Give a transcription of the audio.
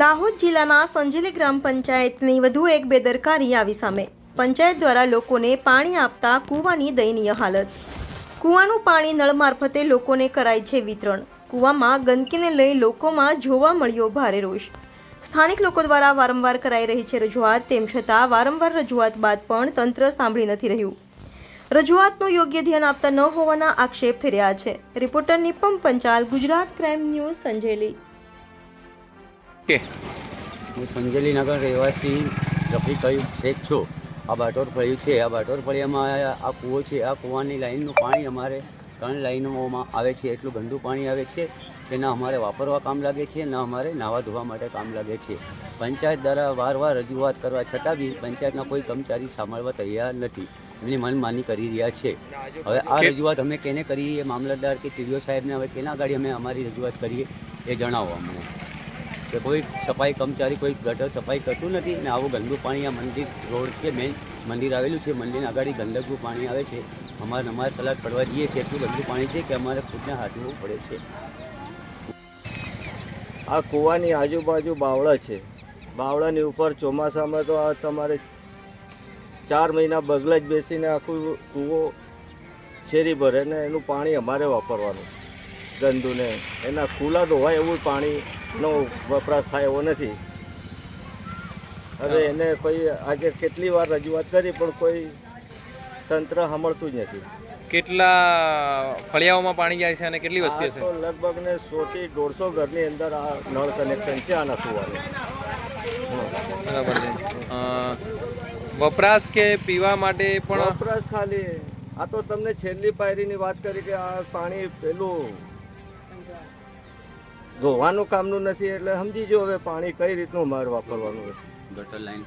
દાહોદ જિલ્લાના સંજેલી ગ્રામ પંચાયતની વધુ એક બેદરકારી આવી સામે. પંચાયત દ્વારા લોકોને પાણી આપતા કૂવાની દયનીય હાલત. કૂવાનું પાણી નળ મારફતે લોકોને કરાય છે વિતરણ. કૂવામાં ગંદકીને લઈ લોકોમાં જોવા મળ્યો ભારે રોષ. સ્થાનિક લોકો દ્વારા વારંવાર કરાઈ રહી છે રજૂઆત, તેમ છતાં વારંવાર રજૂઆત બાદ પણ તંત્ર સાંભળી નથી રહ્યું. રજૂઆતનું યોગ્ય ધ્યાન આપતા ન હોવાના આક્ષેપ થઈ રહ્યા છે. Reporter Nipam Panchal, Gujarat crime news, Sanjeli. કે હું સંજેલીનગર રહેવાસી રફીક કયું શેખ છું. આ બાટોર ફળિયું છે. આ બાટોર ફળિયામાં આ કૂવો છે. આ કૂવાની લાઈનનું પાણી અમારે ત્રણ લાઈનોમાં આવે છે. એટલું ગંદુ પાણી આવે છે કે ના અમારે વાપરવા કામ લાગે છે ના અમારે નાહવા ધોવા માટે કામ લાગે છે. પંચાયત દ્વારા વાર વાર રજૂઆત કરવા છતાં બી પંચાયતના કોઈ કર્મચારી સાંભળવા તૈયાર નથી. એમની મનમાની કરી રહ્યા છે. હવે આ રજૂઆત અમે કેને કરીએ? મામલતદાર કે ટીડીઓ સાહેબને હવે કેના ગાડી અમે અમારી રજૂઆત કરીએ? એ જણાવો અમને. કે કોઈ સફાઈ કર્મચારી, કોઈ ગટર સફાઈ કરતું નથી ને આવું ગંદુ પાણી આ મંદિર રોડ છે, મેઇન મંદિર આવેલું છે, મંદિરના આગળ ગંદકનું પાણી આવે છે. અમારે અમારે સલાદ પડવા જઈએ છીએ, એટલું ગંદુ પાણી છે કે અમારે ખુદને હાથવું પડે છે. આ કૂવાની આજુબાજુ બાવળા છે. બાવળાની ઉપર ચોમાસામાં તો આ તમારે ચાર મહિના બગલા જ બેસીને આખું કૂવો છેરી ભરે ને એનું પાણી અમારે વાપરવાનું. ગંદુને. એના ખુલ્લા ધોવાય એવું પાણીનો વપરાશ થાય એવો નથી. હવે એને કોઈ આજે કેટલી વાર રજૂઆત કરી પણ કોઈ તંત્ર સાંભળતું જ નથી. કેટલા ફળિયાઓમાં પાણી જાય છે અને કેટલી વસ્તી છે લગભગ ને સોથી દોઢસો ઘરની અંદર આ નળ કનેક્શન છે આના સુવાનું બરાબર છે. વપરાશ કે પીવા માટે પણ? વપરાશ ખાલી. આ તો તમને છેલ્લી પાયરીની વાત કરી કે આ પાણી પેલું ધોવાનું કામનું નથી, એટલે સમજી જો હવે પાણી કઈ રીતનું મારે વાપરવાનું હશે. ગટર લાઈન